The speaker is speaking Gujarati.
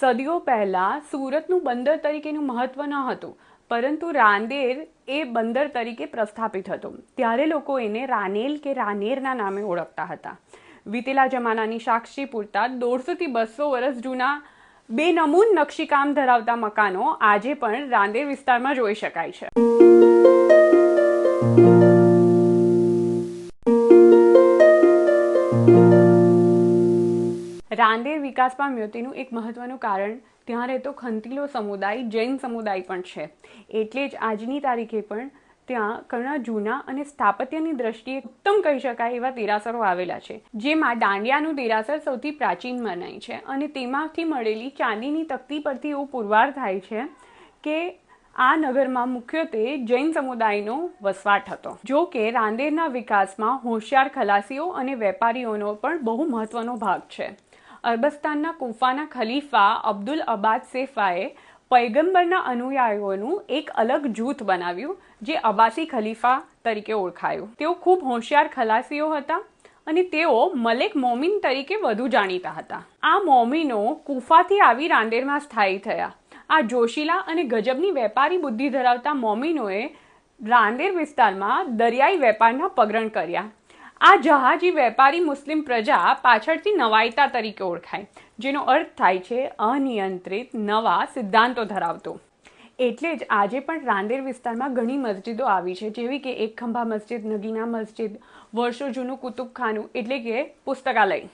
સદીઓ પહેલાં સુરતનું બંદર તરીકેનું મહત્ત્વ ન હતું, પરંતુ રાંદેર એ બંદર તરીકે પ્રસ્થાપિત હતું. ત્યારે લોકો એને રાનેલ કે રાનેરના નામે ઓળખતા હતા. વીતેલા જમાનાની સાક્ષી પૂરતા દોઢસોથી બસો વર્ષ જૂના બે નમૂન નકશીકામ ધરાવતા મકાનો આજે પણ રાંદેર વિસ્તારમાં જોઈ શકાય છે. રાંદેર વિકાસ પામ્યો તેનું એક મહત્વનું કારણ ત્યાં રહેતો ખંતીલો સમુદાય, જૈન સમુદાય પણ છે. એટલે જ આજની તારીખે પણ ત્યાં ઘણા જૂના અને સ્થાપત્યની દ્રષ્ટિએ ઉત્તમ કહી શકાય એવા દેરાસરો આવેલા છે, જેમાં દાંડિયાનું દેરાસર સૌથી પ્રાચીન મનાય છે અને તેમાંથી મળેલી ચાંદીની તકતી પરથી એવું પુરવાર થાય છે કે આ નગરમાં મુખ્યત્વે જૈન સમુદાયનો વસવાટ હતો. જો કે રાંદેરના વિકાસમાં હોશિયાર ખલાસીઓ અને વેપારીઓનો પણ બહુ મહત્વનો ભાગ છે. અરબસ્તાનના કુફાના ખલીફા અબ્દુલ અબાદ સેફાએ પૈગંબરના અનુયાયીઓનું એક અલગ જૂથ બનાવ્યું, જે અબાસી ખલીફા તરીકે ઓળખાયું. તેઓ ખૂબ હોશિયાર ખલાસીઓ હતા અને તેઓ મલેક મોમિન તરીકે વધુ જાણીતા હતા. આ મોમિનો કુફાથી આવી રાંદેરમાં સ્થાયી થયા. આ જોશીલા અને ગજબની વેપારી બુદ્ધિ ધરાવતા મોમિનોએ રાંદેર વિસ્તારમાં દરિયાઈ વેપારના પગરણ કર્યા. આ જહાજી વેપારી મુસ્લિમ પ્રજા પાછળથી નવાયતા તરીકે ઓળખાય, જેનો અર્થ થાય છે અનિયંત્રિત નવા સિદ્ધાંતો ધરાવતો. એટલે જ આજે પણ રાંદેર વિસ્તારમાં ઘણી મસ્જિદો આવી છે, જેવી કે એક ખંભા મસ્જિદ, નગીના મસ્જિદ, વર્ષો જૂનું કુતુબખાનું, એટલે કે પુસ્તકાલય.